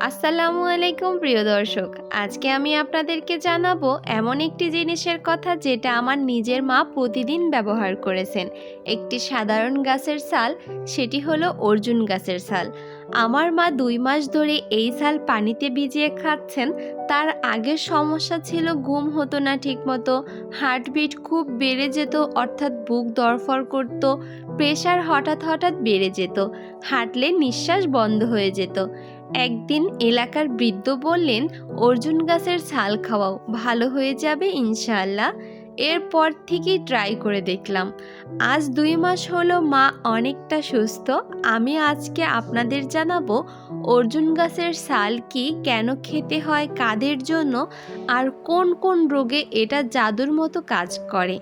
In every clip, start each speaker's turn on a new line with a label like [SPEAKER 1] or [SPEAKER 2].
[SPEAKER 1] আসসালামু আলাইকুম, প্রিয় দর্শক। আজকে আমি আপনাদেরকে জানাব এমন একটি জিনিসের কথা যেটা আমার নিজের মা প্রতিদিন ব্যবহার করেছেন। একটি সাধারণ গাছের সাল, সেটি হলো অর্জুন গাছের সাল। আমার মা দুই মাস ধরে এই সাল পানিতে ভিজিয়ে খাচ্ছেন। তার আগের সমস্যা ছিল, ঘুম হতো না ঠিকমতো। হার্টবিট খুব বেড়ে যেত, অর্থাৎ বুক দরফর করত। প্রেশার হঠাৎ হঠাৎ বেড়ে যেত। হাঁটলে নিঃশ্বাস বন্ধ হয়ে যেত। একদিন এলাকার বৃদ্ধ বললেন, অর্জুন গাছের ছাল খাওয়াও, ভালো হয়ে যাবে ইনশাআল্লাহ। এরপর থেকেই ট্রাই করে দেখলাম। আজ দুই মাস হলো মা অনেকটা সুস্থ। আমি আজকে আপনাদের জানাব, অর্জুন গাছের ছাল কি, কেন খেতে হয়, কাদের জন্য, আর কোন কোন রোগে এটা জাদুর মতো কাজ করে।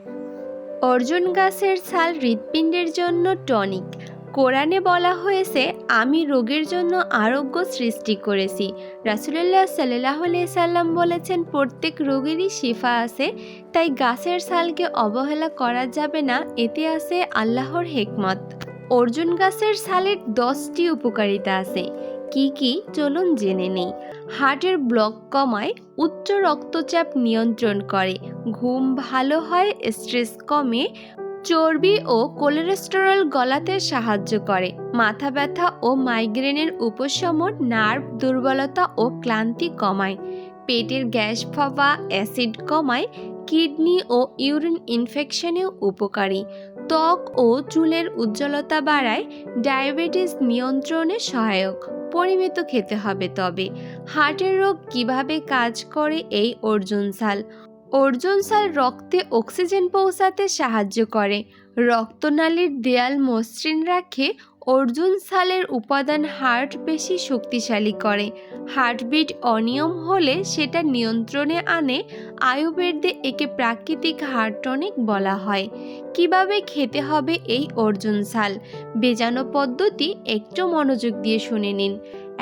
[SPEAKER 1] অর্জুন গাছের ছাল হৃৎপিণ্ডের জন্য টনিক। কোরআনে বলা হয়েছে, আমি রোগের জন্য আরোগ্য সৃষ্টি করেছি। রাসুলুল্লাহ সাল্লাহ সাল্লাম বলেছেন, প্রত্যেক রোগেরই শিফা আছে, তাই গাছের সালকে অবহেলা করা যাবে না, এতে আছে আল্লাহর হেকমত। অর্জুন গাছের সালের দশটি উপকারিতা আছে। কি কি? চলুন জেনে নেই। হার্টের ব্লক কমায়, উচ্চ রক্তচাপ নিয়ন্ত্রণ করে, ঘুম ভালো হয়, স্ট্রেস কমে চর্বি ও কোলেস্টেরল গলাতে সাহায্য করে। মাথা ব্যথা ও মাইগ্রেনের উপশমন নার্ভ দুর্বলতা ও ক্লান্তি কমায়। পেটের গ্যাস ফাঁপা অ্যাসিড কমায়, কিডনি ও ইউরিন ইনফেকশনেও উপকারী। ত্বক ও চুলের উজ্জ্বলতা বাড়ায়, ডায়াবেটিস নিয়ন্ত্রণে সহায়ক। পরিমিত খেতে হবে তবে। হার্টের রোগ কীভাবে কাজ করে এই অর্জুন সাল? অর্জুন সাল রক্তে অক্সিজেন পৌঁছাতে সাহায্য করে। রক্তনালীর দেয়াল মসৃণ রাখে, অর্জুন সালের উপাদান হার্ট বেশি শক্তিশালী করে। হার্টবিট অনিয়ম হলে সেটা নিয়ন্ত্রণে আনে, আয়ুর্বেদে একে প্রাকৃতিক হার্ট টনিক বলা হয়। কীভাবে খেতে হবে এই অর্জুন সাল বেজানো পদ্ধতি, একটু মনোযোগ দিয়ে শুনে নিন।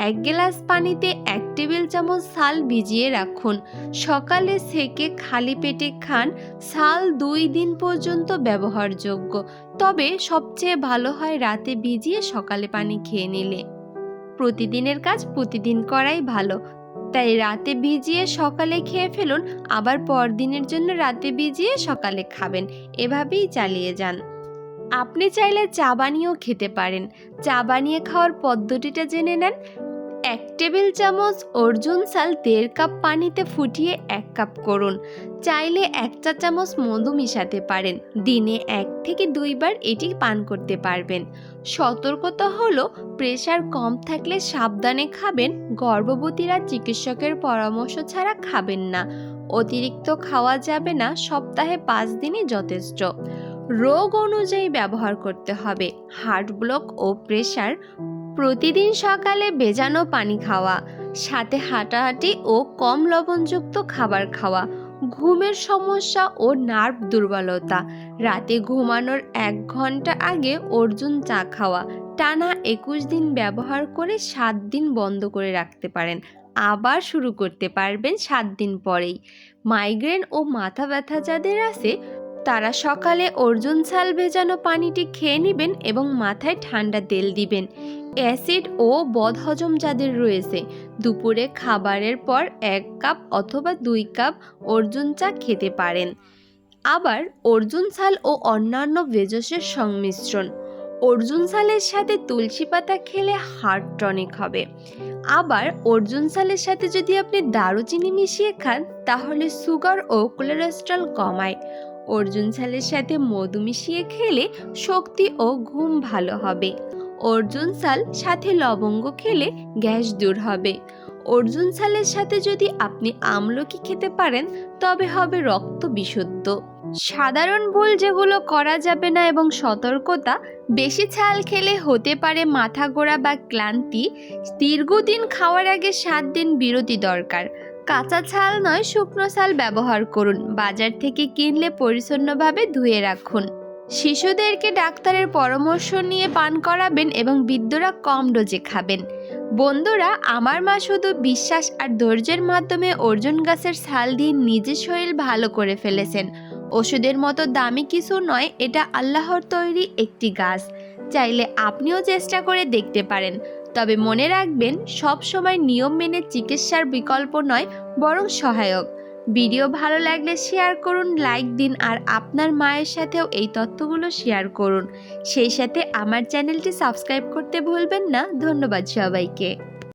[SPEAKER 1] এক গ্লাস পানিতে এক টেবিল চামচ সাল ভিজিয়ে রাখুন। সকালে সেকে খালি পেটে খান। সাল দুই দিন পর্যন্ত ব্যবহারযোগ্য। তবে সবচেয়ে ভালো হয় রাতে ভিজিয়ে সকালে পানি খেয়ে নিলে। প্রতিদিনের কাজ প্রতিদিন করাই ভালো। তাই রাতে ভিজিয়ে সকালে খেয়ে ফেলুন, আবার পরদিনের জন্য রাতে ভিজিয়ে সকালে খাবেন। এভাবেই চালিয়ে যান। আপনি চাইলে চা বানিয়েও খেতে পারেন। চা বানিয়ে খাওয়ার পদ্ধতিটা জেনে নেন। এক টেবিল চামচ অর্জুন সাল দেড় কাপ পানিতে ফুটিয়ে এক কাপ করুন। চাইলে এক চা চামচ মধু মিশাতে পারেন। দিনে এক থেকে দুইবার এটি পান করতে পারবেন। সতর্কতা হলো প্রেশার কম থাকলে সাবধানে খাবেন, গর্ভবতীরা চিকিৎসকের পরামর্শ ছাড়া খাবেন না। অতিরিক্ত খাওয়া যাবে না, সপ্তাহে পাঁচ দিনই যথেষ্ট। রোগ অনুযায়ী ব্যবহার করতে হবে। হার্ট ব্লক ও প্রেশার প্রতিদিন সকালে বেজানো পানি খাওয়া, সাথে হাঁটাহাঁটি ও কম লবণযুক্ত খাবার খাওয়া, ঘুমের সমস্যা ও নার্ভ দুর্বলতা, রাতে ঘুমানোর এক ঘণ্টা আগে অর্জুন চা খাওয়া, টানা একুশ দিন ব্যবহার করে সাত দিন বন্ধ করে রাখতে পারেন, আবার শুরু করতে পারবেন সাত দিন পরেই। মাইগ্রেন ও মাথা ব্যথা যাদের আছে তারা সকালে অর্জুন ছাল ভেজানো পানিটি খেয়ে নেবেন এবং মাথায় ঠান্ডা তেল দিবেন। অ্যাসিড ও বদহজম যাদের রয়েছে, দুপুরে খাবারের পর এক কাপ অথবা দুই কাপ অর্জুন চা খেতে পারেন। আবার অর্জুন ছাল ও অন্যান্য ভেজসের সংমিশ্রণ। অর্জুন ছালের সাথে তুলসী পাতা খেলে হার্ট টনিক হবে। আবার অর্জুন ছালের সাথে যদি আপনি দারুচিনি মিশিয়ে খান, তাহলে সুগার ও কোলেস্ট্রল কমায়। অর্জুন ছালের সাথে মধু মিশিয়ে খেলে শক্তি ও ঘুম ভালো হবে। অর্জুন সাল সাথে লবঙ্গ খেলে গ্যাস দূর হবে। অর্জুন সালের সাথে যদি আপনি আমলকি খেতে পারেন, তবে হবে রক্ত বিশুদ্ধ। সাধারণ ভুল যেগুলো করা যাবে না এবং সতর্কতা, বেশি ছাল খেলে হতে পারে মাথা গোড়া বা ক্লান্তি। দীর্ঘদিন খাওয়ার আগে সাত দিন বিরতি দরকার। কাঁচা ছাল নয়, শুকনো ছাল ব্যবহার করুন। বাজার থেকে কিনলে পরিচ্ছন্নভাবে ধুয়ে রাখুন। শিশুদেরকে ডাক্তারের পরামর্শ নিয়ে পান করাবেন এবং বৃদ্ধরা কম ডোজে খাবেন। বন্ধুরা, আমার মা শুধু বিশ্বাস আর ধৈর্যের মাধ্যমে অর্জুন গাছের ছাল দিয়ে নিজের শরীর ভালো করে ফেলেছেন। ওষুধের মতো দামি কিছু নয়, এটা আল্লাহর তৈরি একটি গাছ। চাইলে আপনিও চেষ্টা করে দেখতে পারেন। তবে মনে রাখবেন, সব সময় নিয়ম মেনে চিকিৎসার বিকল্প নয়, বরং সহায়ক। ভিডিও ভালো লাগলে শেয়ার করুন, লাইক দিন আর আপনার মায়ের সাথেও এই তথ্যগুলো শেয়ার করুন। সেই সাথে আমার চ্যানেলটি সাবস্ক্রাইব করতে ভুলবেন না। ধন্যবাদ সবাইকে।